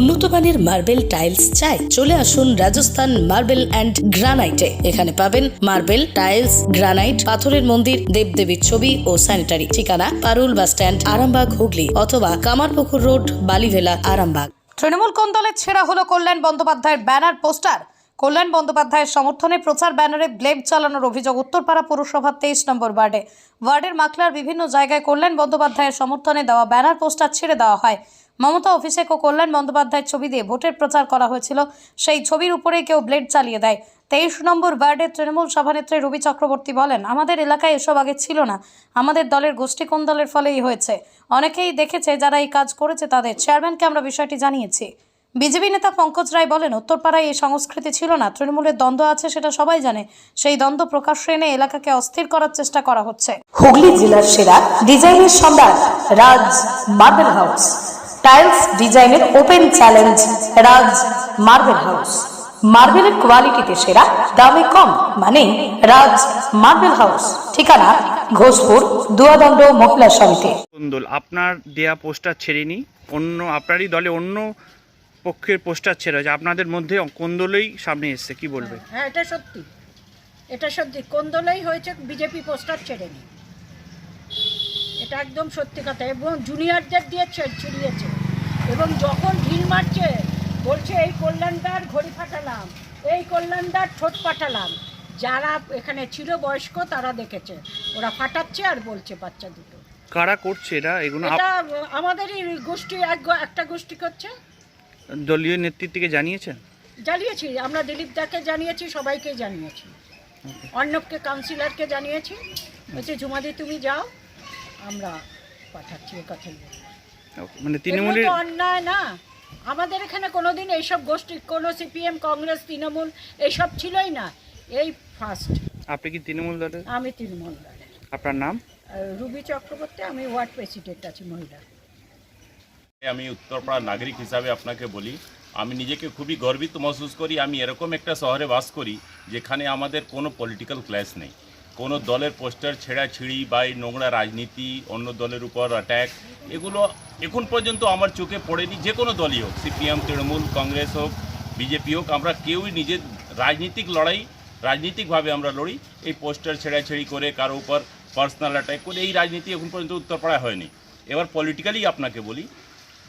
উন্নত মানের marble tiles চাই, চলে আসুন রাজস্থান মার্বেল অ্যান্ড গ্রানাইটে। এখানে পাবেন মার্বেল, টাইলস, গ্রানাইট, পাথরের মন্দির, দেবদেবীর ছবি ও স্যানিটারি। ঠিকানা, পারুল বাস স্ট্যান্ড, আরামবাগ, হুগলি অথবা কামারপুকুর রোড, বালিভেলা, আরামবাগ। তৃণমূল কোন দলের ছেঁড়া হলো কল্যাণ বন্দ্যোপাধ্যায়ের ব্যানার পোস্টার। কল্যাণ বন্দ্যোপাধ্যায়ের সমর্থনে প্রচার ব্যানারে ব্লেড চালানোর অভিযোগ উত্তরপাড়া পৌরসভার তেইশ নম্বর ওয়ার্ডে। ওয়ার্ডের মাকলার বিভিন্ন জায়গায় কল্যাণ বন্দ্যোপাধ্যায়ের সমর্থনে দেওয়া ব্যানার পোস্টার ছেড়ে দেওয়া হয়। মমতা অভিষেক ও কল্যাণ বন্দ্যোপাধ্যায়ের ছবি দিয়ে ভোটের প্রচার করা হয়েছিল। সেই ছবির উপরে কেউ ব্লেড চালিয়ে দেয়। তেইশ নম্বর ওয়ার্ডের তৃণমূল সভানেত্রী রবি চক্রবর্তী বলেন, আমাদের এলাকায় এসব আগে ছিল না। আমাদের দলের গোষ্ঠী কোন দলের ফলেই হয়েছে? অনেকেই দেখেছে যারা এই কাজ করেছে তাদের। চেয়ারম্যানকে আমরা বিষয়টি জানিয়েছি। বিজেপি নেতা পঙ্কজ রায় বলেন, উত্তরপাড়ায় এই সংস্কৃতি ছিল না। তৃণমূলের দ্বন্দ্ব আছে সেটা সবাই জানে। সেই দ্বন্দ্ব প্রকাশ্যে এনে এলাকাকে অস্থির করার চেষ্টা করা হচ্ছে। হুগলি জেলার সেরা ডিজাইনের Samrat Raj marble house. Tiles ডিজাইনের open challenge Raj marble house মার্বেলের কোয়ালিটিতে সেরা দামে কম মানে রাজ মার্বেল হাউস ঠিকানা ঘোষপুর দুয়াদণ্ড মহিলা সমিতি। কুন্দল আপনার দেয়া পোস্টার ছেড়েনি অন্য আপনারই দলে অন্য পক্ষের পোস্টার ছেড়ে আপনাদের মধ্যে কোন্দলেই সামনে এসছে কি বলবে? হ্যাঁ এটা সত্যি এটা সত্যি কোন হয়েছে বিজেপি পোস্টার ছেড়ে নি এটা একদম সত্যি কথা। এবং জুনিয়রদের দিয়ে ছিড়িয়েছে। এবং যখন ঢিল মারছে বলছে এই কল্যাণদার ঘড়ি ফাটালাম এই কল্যাণদার ঠোঁট পাঠালাম। যারা এখানে ছিল বয়স্ক তারা দেখেছে। ওরা ফাটাচ্ছে আর বলছে বাচ্চা দুটো। কারা করছে এটা এগুলো এটা আমাদেরই গোষ্ঠী এক একটা গোষ্ঠী করছে। দলীয় নেতৃত্বকে জানিয়েছেন? জানিয়েছি। আমরা দিলীপ দাকে জানিয়েছি সবাইকে জানিয়েছি। অর্ণবকে কাউন্সিলরকে জানিয়েছি। বলছে ঝুমাদি তুমি যাও। আমরা পাঠাচ্ছি এ কথাই বলি। মানে এগুলো তো অন্যায় না। আমাদের এখানে কোনোদিন এইসব গোষ্ঠী কোনো সিপিএম কংগ্রেস তৃণমূল এইসব ছিলই না। এই ফার্স্ট আপনি কি তৃণমূল দলের? আমি তৃণমূল দলের। আপনার নাম? রুবি চক্রবর্তী আমি ওয়ার্ড প্রেসিডেন্ট আছি মহিলা। আমি উত্তরপাড়ার নাগরিক হিসাবে আপনাকে বলি আমি নিজেকে খুবই গর্বিত মহসুস করি আমি এরকম একটা শহরে বাস করি যেখানে আমাদের কোনো পলিটিক্যাল ক্লাস নেই। কোনো দলের পোস্টার ছেঁড়াছিঁড়ি বা এই নোংরা রাজনীতি, অন্য দলের উপর অ্যাট্যাক এগুলো এখন পর্যন্ত আমার চোখে পড়েনি, যে কোনো দলই হোক, সিপিএম, তৃণমূল, কংগ্রেস হোক, বিজেপি হোক, আমরা কেউই নিজের রাজনীতিক লড়াই, রাজনীতিকভাবে আমরা লড়ি, এই পোস্টার ছেঁড়াছেড়ি করে কারও উপর পার্সোনাল অ্যাটাক করে, এই রাজনীতি এখন পর্যন্ত উত্তরপাড়ায় হয়নি। এবার পলিটিক্যালি আপনাকে বলি,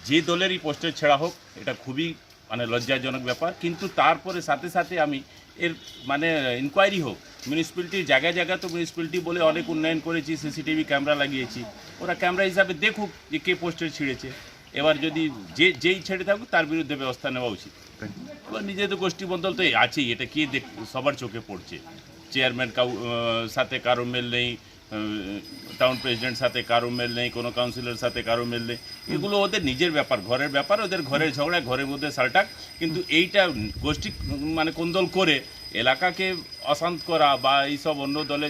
যে দলেরই পোস্টার ছেঁড়া হোক, এটা খুবই মানে লজ্জাজনক ব্যাপার, কিন্তু তারপরে সাথে সাথে আমি এর মানে ইনকোয়ারি হোক মিউনিসিপ্যালিটির জায়গায় জায়গায় তো মিউনিসিপ্যালিটি বলে অনেক উন্নয়ন করেছি সিসিটিভি ক্যামেরা লাগিয়েছি। ওরা ক্যামেরা হিসাবে দেখুক যে কে পোস্টার ছিঁড়েছে। এবার যদি যে, যেই ছেড়ে থাকুক, তার বিরুদ্ধে ব্যবস্থা নেওয়া উচিত। এবার নিজেদের গোষ্ঠী বদল তো আছেই, এটা কে দেখ, সবার চোখে পড়ছে। চেয়ারম্যান কাউ সাথে কারও মেল নেই টাউন প্রেসিডেন্ট সাথে কারও মেল নেই, কোনো কাউন্সিলর সাথে কারও মেল নেই। এগুলো ওদের নিজের ব্যাপার, ঘরের ব্যাপার, ওদের ঘরের ঝগড়া, ঘরের মধ্যে সালটাক। কিন্তু এইটা গোষ্ঠী মানে কোন্দল করে এলাকাকে অশান্ত করা বা এইসব অন্য দলে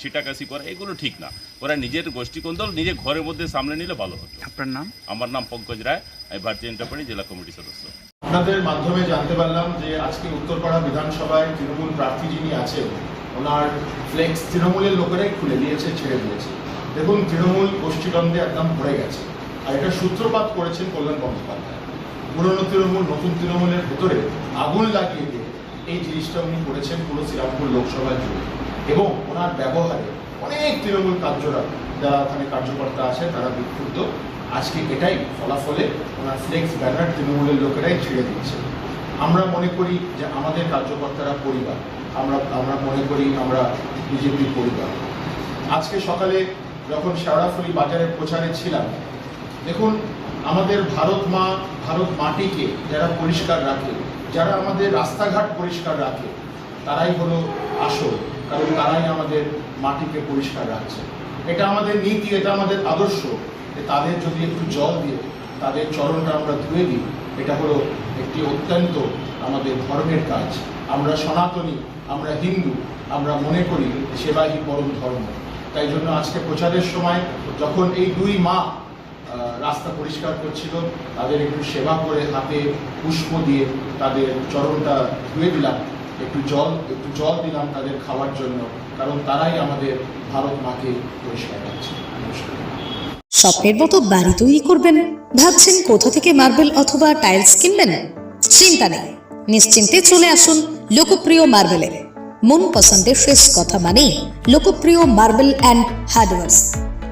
ছিটাকাশি করা এগুলো ঠিক না। ওরা নিজের গোষ্ঠী কোন্দল নিজের ঘরের মধ্যে সামনে নিলে ভালো হতো। আপনার নাম? আমার নাম পঙ্কজ রায় আমি ভারতীয় জনতা পার্টি জেলা কমিটির সদস্য। আপনাদের মাধ্যমে জানতে পারলাম যে আজকে উত্তরপাড়া বিধানসভায় তৃণমূল প্রার্থী যিনি আছেন ওনার ফ্লেক্স তৃণমূলের লোকেরাই খুলে দিয়েছে ছেড়ে দিয়েছে। দেখুন তৃণমূল গোষ্ঠীদ্বন্দ্বে একদম ভরে গেছে। আর এটা সূত্রপাত করেছেন কল্যাণ বন্দ্যোপাধ্যায়। পুরনো তৃণমূল নতুন তৃণমূলের ভেতরে আগুন লাগিয়ে দিয়ে এই জিনিসটা উনি করেছেন পুরো শ্রীরামপুর লোকসভা জুড়ে। এবং ওনার ব্যবহারে অনেক তৃণমূল কার্যরা যারা ওখানে কার্যকর্তা আছে তারা বিক্ষুব্ধ। আজকে এটাই ফলাফলে ওনার ফ্লেক্স ব্যানার তৃণমূলের লোকেরাই ছেড়ে দিচ্ছে। আমরা মনে করি যে আমাদের কার্যকর্তারা পরিবার। আমরা আমরা মনে করি আমরা বিজেপির পরিবার। আজকে সকালে যখন শেওড়াফুলি বাজারের প্রচারে ছিলাম, দেখুন, আমাদের ভারত মা, ভারত মাটিকে যারা পরিষ্কার রাখে যারা আমাদের রাস্তাঘাট পরিষ্কার রাখে, তারাই হলো আসল, কারণ তারাই আমাদের মাটিকে পরিষ্কার রাখছে। এটা আমাদের নীতি, এটা আমাদের আদর্শ যে তাদের যদি একটু জল দিয়ে, তাদের চরণটা আমরা ধুয়ে দিই, এটা হলো একটি অত্যন্ত আমাদের ধর্মের কাজ। আমরা সনাতনী, আমরা হিন্দু, আমরা মনে করি সেবাই পরম ধর্ম। তাই জন্য আজকে প্রচারের সময় যখন এই দুই মা রাস্তা পরিষ্কার করছিল, তাদের একটু সেবা করে হাতে পুষ্প দিয়ে তাদের চরণটা ধুয়ে দিলাম, একটু জল একটু জল দিলাম তাদের খাওয়ার জন্য, কারণ তারাই আমাদের ভারত মাকে পরিষ্কার রাখছে স্বপ্নের মতো বাড়ি তৈরি করবেন? ভাবছেন কোথা থেকে মার্বেল অথবা টাইলস কিনবেন? চিন্তা নেই। নিশ্চিন্তে চলে আসুন লোকপ্রিয় মার্বেলে মন পছন্দের শেষ কথা মানেই লোকপ্রিয় মার্বেল অ্যান্ড হার্ডওয়ার্স।